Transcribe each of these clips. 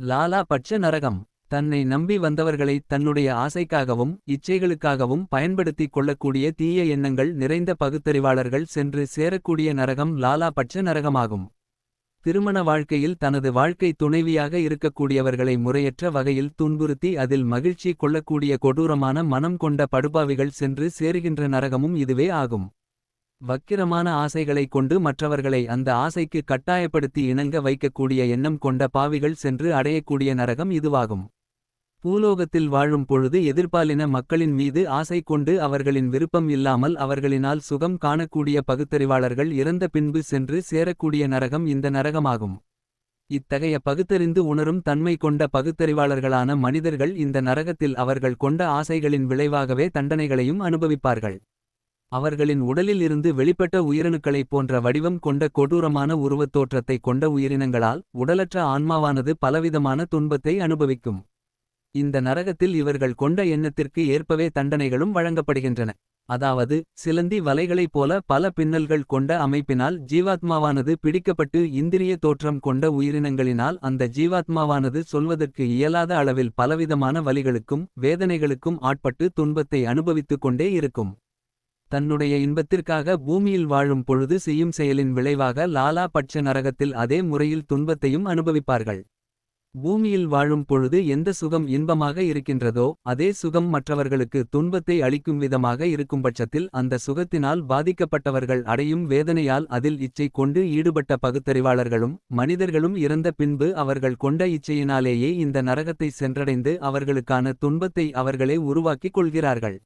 லாலா பட்ச நரகம். தன்னை நம்பி வந்தவர்களை தன்னுடைய ஆசைக்காகவும் இச்சைகளுக்காகவும் பயன்படுத்திக் கொள்ளக்கூடிய தீய எண்ணங்கள் நிறைந்த பகுத்தறிவாளர்கள் சென்று சேரக்கூடிய நரகம் லாலா பட்ச நரகமாகும். திருமண வாழ்க்கையில் தனது வாழ்க்கை துணைவியாக இருக்கக்கூடியவர்களை முறையற்ற வகையில் துன்புறுத்தி அதில் மகிழ்ச்சி கொள்ளக்கூடிய கொடூரமான மனம் கொண்ட படுபாவிகள் சென்று சேருகின்ற நரகமும் இதுவே ஆகும். வக்கிரமான ஆசைகளைக் கொண்டு மற்றவர்களை அந்த ஆசைக்கு கட்டாயப்படுத்தி இணங்க வைக்கக்கூடிய எண்ணம் கொண்ட பாவிகள் சென்று அடையக்கூடிய நரகம் இதுவாகும். பூலோகத்தில் வாழும் பொழுது எதிர்பாலின மக்களின் மீது ஆசை கொண்டு அவர்களின் விருப்பம் இல்லாமல் அவர்களினால் சுகம் காணக்கூடிய பகுத்தறிவாளர்கள் இறந்த பின்பு சென்று சேரக்கூடிய நரகம் இந்த நரகமாகும். இத்தகைய பகுத்தறிந்து உணரும் தன்மை கொண்ட பகுத்தறிவாளர்களான மனிதர்கள் இந்த நரகத்தில் அவர்கள் கொண்ட ஆசைகளின் விளைவாகவே தண்டனைகளையும் அனுபவிப்பார்கள். அவர்களின் உடலில் இருந்து வெளிப்பட்ட உயிரணுக்களைப் போன்ற வடிவம் கொண்ட கொடூரமான உருவத் தோற்றத்தை கொண்ட உயிரினங்களால் உடலற்ற ஆன்மாவானது பலவிதமான துன்பத்தை அனுபவிக்கும். இந்த நரகத்தில் இவர்கள் கொண்ட எண்ணத்திற்கு ஏற்பவே தண்டனைகளும் வழங்கப்படுகின்றன. அதாவது சிலந்தி வலைகளைப் போல பல பின்னல்கள் கொண்ட அமைப்பினால் ஜீவாத்மாவானது பிடிக்கப்பட்டு இந்திரிய தோற்றம் கொண்ட உயிரினங்களினால் அந்த ஜீவாத்மாவானது சொல்வதற்கு இயலாத அளவில் பலவிதமான வலிகளுக்கும் வேதனைகளுக்கும் ஆட்பட்டு துன்பத்தை அனுபவித்துக் கொண்டே இருக்கும். தன்னுடைய இன்பத்திற்காக பூமியில் வாழும் பொழுது செய்யும் செயலின் விளைவாக லாலா பட்ச நரகத்தில் அதே முறையில் துன்பத்தையும் அனுபவிப்பார்கள். பூமியில் வாழும் பொழுது எந்த சுகம் இன்பமாக இருக்கின்றதோ அதே சுகம் மற்றவர்களுக்கு துன்பத்தை அளிக்கும் விதமாக இருக்கும் பட்சத்தில் அந்த சுகத்தினால் பாதிக்கப்பட்டவர்கள் அடையும் வேதனையால் அதில் இச்சை கொண்டு ஈடுபட்ட பகுத்தறிவாளர்களும் மனிதர்களும் இறந்த பின்பு அவர்கள் கொண்ட இச்சையினாலேயே இந்த நரகத்தை சென்றடைந்து அவர்களுக்கான துன்பத்தை அவர்களே உருவாக்கிக் கொள்கிறார்கள்.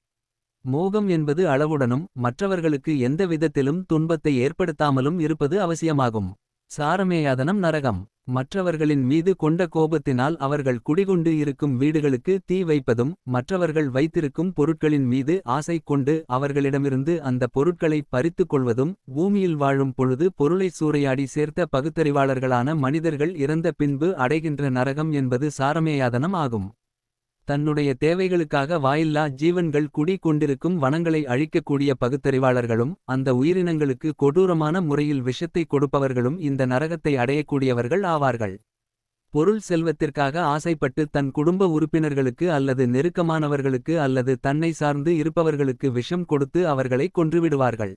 மோகம் என்பது அளவுடனும் மற்றவர்களுக்கு எந்த விதத்திலும் துன்பத்தை ஏற்படுத்தாமலும் இருப்பது அவசியமாகும். சாரமேயாதனம் நரகம். மற்றவர்களின் மீது கொண்ட கோபத்தினால் அவர்கள் குடிகொண்டு இருக்கும் வீடுகளுக்கு தீ வைப்பதும் மற்றவர்கள் வைத்திருக்கும் பொருட்களின் மீது ஆசை கொண்டு அவர்களிடமிருந்து அந்த பொருட்களை பறித்துக் கொள்வதும் பூமியில் வாழும் பொழுது பொருளை சூறையாடி சேர்த்த பகுத்தறிவாளர்களான மனிதர்கள் இறந்த பின்பு அடைகின்ற நரகம் என்பது சாரமேயாதனம் ஆகும். தன்னுடைய தேவைகளுக்காக வாயில்லா ஜீவன்கள் குடி கொண்டிருக்கும் வனங்களை அழிக்கக்கூடிய பகுத்தறிவாளர்களும் அந்த உயிரினங்களுக்கு கொடூரமான முறையில் விஷத்தை கொடுப்பவர்களும் இந்த நரகத்தை அடையக்கூடியவர்கள் ஆவார்கள். பொருள் செல்வத்திற்காக ஆசைப்பட்டு தன் குடும்ப உறுப்பினர்களுக்கு அல்லது நெருக்கமானவர்களுக்கு அல்லது தன்னை சார்ந்து இருப்பவர்களுக்கு விஷம் கொடுத்து அவர்களை கொன்றுவிடுவார்கள்.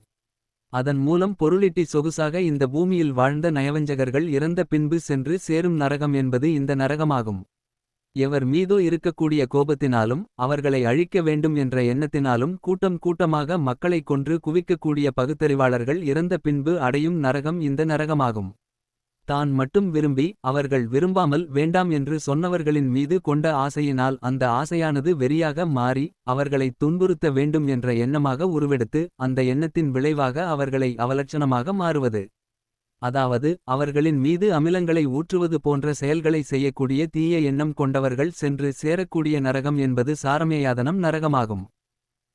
அதன் மூலம் பொருளிட்டி சொகுசாக இந்த பூமியில் வாழ்ந்த நயவஞ்சகர்கள் இறந்த பின்பு சென்று சேரும் நரகம் என்பது இந்த நரகமாகும். எவர் மீதோ இருக்கக்கூடிய கோபத்தினாலும் அவர்களை அழிக்க வேண்டும் என்ற எண்ணத்தினாலும் கூட்டம் கூட்டமாக மக்களைக் கொன்று குவிக்கக்கூடிய பகுத்தறிவாளர்கள் இறந்த பின்பு அடையும் நரகம் இந்த நரகமாகும். தான் மட்டும் விரும்பி அவர்கள் விரும்பாமல் வேண்டாம் என்று சொன்னவர்களின் மீது கொண்ட ஆசையினால் அந்த ஆசையானது வெறியாக மாறி அவர்களை துன்புறுத்த வேண்டும் என்ற எண்ணமாக உருவெடுத்து அந்த எண்ணத்தின் விளைவாக அவர்களை அவலட்சணமாக மாறுவது. அதாவது அவர்களின் மீது அமிலங்களை ஊற்றுவது போன்ற செயல்களை செய்யக்கூடிய தீய எண்ணம் கொண்டவர்கள் சென்று சேரக்கூடிய நரகம் என்பது சாரமேயாதனம் நரகமாகும்.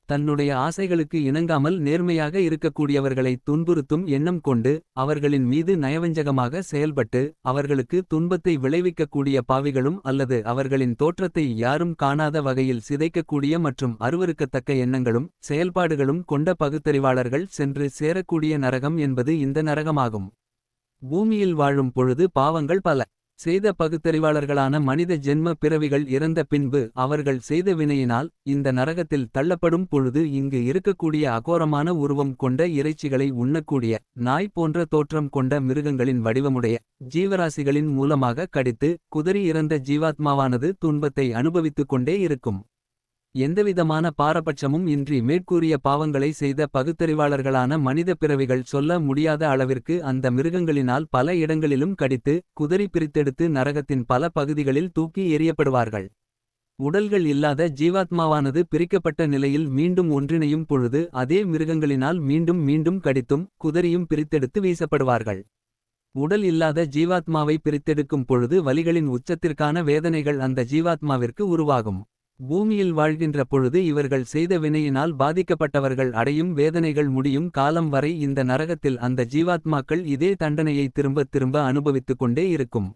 தன்னுடைய ஆசைகளுக்கு இணங்காமல் நேர்மையாக இருக்கக்கூடியவர்களை துன்புறுத்தும் எண்ணம் கொண்டு அவர்களின் மீது நயவஞ்சகமாக செயல்பட்டு அவர்களுக்கு துன்பத்தை விளைவிக்கக்கூடிய பாவிகளும் அல்லது அவர்களின் தோற்றத்தை யாரும் காணாத வகையில் சிதைக்கக்கூடிய மற்றும் அருவருக்கத்தக்க எண்ணங்களும் செயல்பாடுகளும் கொண்ட பகுத்தறிவாளர்கள் சென்று சேரக்கூடிய நரகம் என்பது இந்த நரகமாகும். பூமியில் வாழும் பொழுது பாவங்கள் பல. செய்த பகுத்தறிவாளர்களான மனித ஜென்ம பிறவிகள் இறந்த பின்பு அவர்கள் செய்த வினையினால் இந்த நரகத்தில் தள்ளப்படும் பொழுது இங்கு இருக்கக்கூடிய அகோரமான உருவம் கொண்ட இறைச்சிகளை உண்ணக்கூடிய நாய் போன்ற தோற்றம் கொண்ட மிருகங்களின் வடிவமுடைய ஜீவராசிகளின் மூலமாக கடித்து குதறி இறந்த ஜீவாத்மாவானது துன்பத்தை அனுபவித்துக் கொண்டே இருக்கும். எந்தவிதமான பாரபட்சமும் இன்றி மேற்கூறிய பாவங்களை செய்த பகுத்தறிவாளர்களான மனித பிறவிகள் சொல்ல முடியாத அளவிற்கு அந்த மிருகங்களினால் பல இடங்களிலும் கடித்து குதறி பிரித்தெடுத்து நரகத்தின் பல பகுதிகளில் தூக்கி எறியப்படுவார்கள். உடல்கள் இல்லாத ஜீவாத்மாவானது பிரிக்கப்பட்ட நிலையில் மீண்டும் ஒன்றிணையும் பொழுது அதே மிருகங்களினால் மீண்டும் மீண்டும் கடித்தும் குதறியும் பிரித்தெடுத்து வீசப்படுவார்கள். உடல் இல்லாத ஜீவாத்மாவை பிரித்தெடுக்கும் பொழுது வலிகளின் உச்சத்திற்கான வேதனைகள் அந்த ஜீவாத்மாவிற்கு உருவாகும். பூமியில் வாழ்கின்ற பொழுது இவர்கள் செய்த வினையினால் பாதிக்கப்பட்டவர்கள் அடையும் வேதனைகள் முடியும். காலம் வரை இந்த நரகத்தில் அந்த ஜீவாத்மாக்கள் இதே தண்டனையை திரும்பத் திரும்ப அனுபவித்துக் கொண்டே இருக்கும்.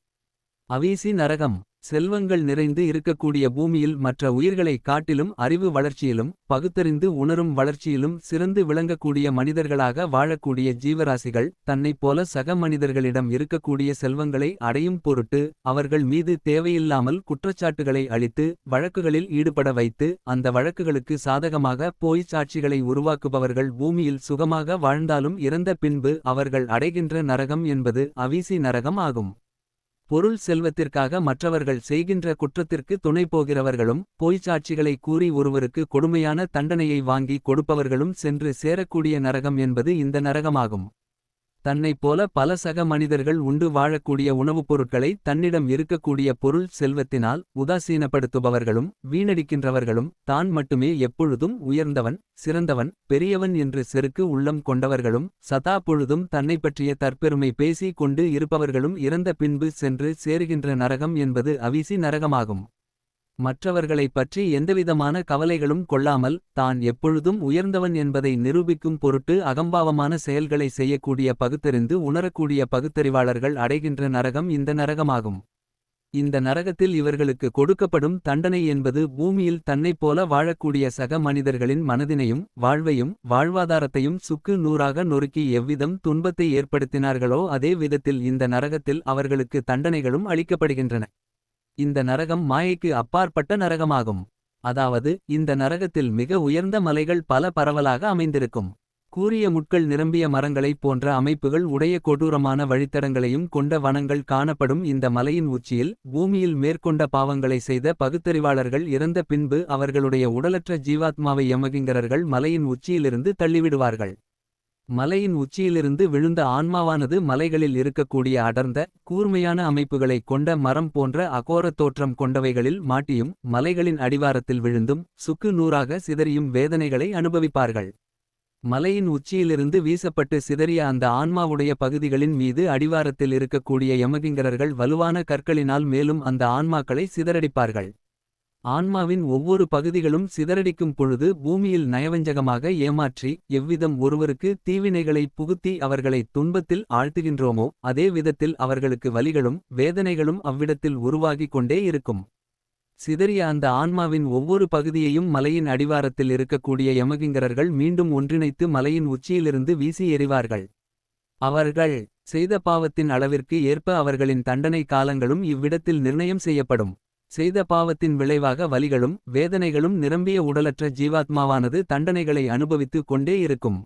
அவீசி நரகம். செல்வங்கள் நிறைந்து இருக்கக்கூடிய பூமியில் மற்ற உயிர்களைக் காட்டிலும் அறிவு வளர்ச்சியிலும் பகுத்தறிந்து உணரும் வளர்ச்சியிலும் சிறந்து விளங்கக்கூடிய மனிதர்களாக வாழக்கூடிய ஜீவராசிகள் தன்னைப் போல சக மனிதர்களிடம் இருக்கக்கூடிய செல்வங்களை அடையும் பொருட்டு அவர்கள் மீது தேவையில்லாமல் குற்றச்சாட்டுகளை அளித்து வழக்குகளில் ஈடுபட வைத்து அந்த வழக்குகளுக்கு சாதகமாக போய்ச் சாட்சிகளை உருவாக்குபவர்கள் பூமியில் சுகமாக வாழ்ந்தாலும் இறந்த பின்பு அவர்கள் அடைகின்ற நரகம் என்பது அவிசி நரகம் ஆகும். பொருள் செல்வத்திற்காக மற்றவர்கள் செய்கின்ற குற்றத்திற்கு துணை போகிறவர்களும் பொய்ச்சாட்சிகளை கூறி ஒருவருக்கு கொடுமையான தண்டனையை வாங்கி கொடுப்பவர்களும் சென்று சேரக்கூடிய நரகம் என்பது இந்த நரகமாகும். தன்னைப் போல பல சக மனிதர்கள் உண்டு வாழக்கூடிய உணவுப் பொருட்களை தன்னிடம் இருக்கக்கூடிய பொருள் செல்வத்தினால் உதாசீனப்படுத்துபவர்களும் வீணடிக்கின்றவர்களும் தான் மட்டுமே எப்பொழுதும் உயர்ந்தவன் சிறந்தவன் பெரியவன் என்று செருக்கு உள்ளம் கொண்டவர்களும் சதா பொழுதும் தன்னை பற்றிய தற்பெருமை பேசி கொண்டு இருப்பவர்களும் இறந்த பின்பு சென்று சேருகின்ற நரகம் என்பது அவிசி நரகமாகும். மற்றவர்களைப் பற்றி எந்தவிதமான கவலைகளும் கொள்ளாமல் தான் எப்பொழுதும் உயர்ந்தவன் என்பதை நிரூபிக்கும் பொருட்டு அகம்பாவமான செயல்களை செய்யக்கூடிய பகுத்தறிந்து உணரக்கூடிய பகுத்தறிவாளர்கள் அடைகின்ற நரகம் இந்த நரகமாகும். இந்த நரகத்தில் இவர்களுக்கு கொடுக்கப்படும் தண்டனை என்பது பூமியில் தன்னைப் போல வாழக்கூடிய சக மனிதர்களின் மனதினையும் வாழ்வையும் வாழ்வாதாரத்தையும் சுக்கு நூறாக நொறுக்கி எவ்விதம் துன்பத்தை ஏற்படுத்தினார்களோ அதே விதத்தில் இந்த நரகத்தில் அவர்களுக்கு தண்டனைகளும் அளிக்கப்படுகின்றன. இந்த நரகம் மாயைக்கு அப்பாற்பட்ட நரகமாகும். அதாவது இந்த நரகத்தில் மிக உயர்ந்த மலைகள் பல பரவலாக அமைந்திருக்கும். கூரிய முட்கள் நிரம்பிய மரங்களைப் போன்ற அமைப்புகள் உடைய கொடூரமான வழித்தடங்களையும் கொண்ட வனங்கள் காணப்படும் இந்த மலையின் உச்சியில் பூமியில் மேற்கொண்ட பாவங்களை செய்த பகுத்தறிவாளர்கள் இறந்த பின்பு அவர்களுடைய உடலற்ற ஜீவாத்மாவை யமகிங்கரர்கள் மலையின் உச்சியிலிருந்து தள்ளிவிடுவார்கள். மலையின் உச்சியிலிருந்து விழுந்த ஆன்மாவானது மலைகளில் இருக்கக்கூடிய அடர்ந்த கூர்மையான அமைப்புகளைக் கொண்ட மரம் போன்ற அகோரத் தோற்றம் கொண்டவைகளில் மாட்டியும் மலைகளின் அடிவாரத்தில் விழுந்தும் சுக்கு நூறாக சிதறியும் வேதனைகளை அனுபவிப்பார்கள். மலையின் உச்சியிலிருந்து வீசப்பட்டு சிதறிய அந்த ஆன்மாவுடைய பகுதிகளின் மீது அடிவாரத்தில் இருக்கக்கூடிய யமகிங்கரர்கள் வலுவான கற்களினால் மேலும் அந்த ஆன்மாக்களை சிதறடிப்பார்கள். ஆன்மாவின் ஒவ்வொரு பகுதிகளும் சிதறடிக்கும் பொழுது பூமியில் நயவஞ்சகமாக ஏமாற்றி எவ்விதம் ஒருவருக்கு தீவினைகளை புகுத்தி அவர்களை துன்பத்தில் ஆழ்த்துகின்றோமோ அதே விதத்தில் அவர்களுக்கு வலிகளும் வேதனைகளும் அவ்விடத்தில் உருவாகிக் கொண்டே இருக்கும். சிதறிய அந்த ஆன்மாவின் ஒவ்வொரு பகுதியையும் மலையின் அடிவாரத்தில் இருக்கக்கூடிய யமகிங்கரர்கள் மீண்டும் ஒன்றிணைத்து மலையின் உச்சியிலிருந்து வீசி எறிவார்கள். அவர்கள் செய்த பாவத்தின் அளவிற்கு ஏற்ப அவர்களின் தண்டனை காலங்களும் இவ்விடத்தில் நிர்ணயம் செய்யப்படும். செய்த பாவத்தின் விளைவாக வலிகளும் வேதனைகளும் நிரம்பிய உடலற்ற ஜீவாத்மாவானது தண்டனைகளை அனுபவித்து கொண்டே இருக்கும்.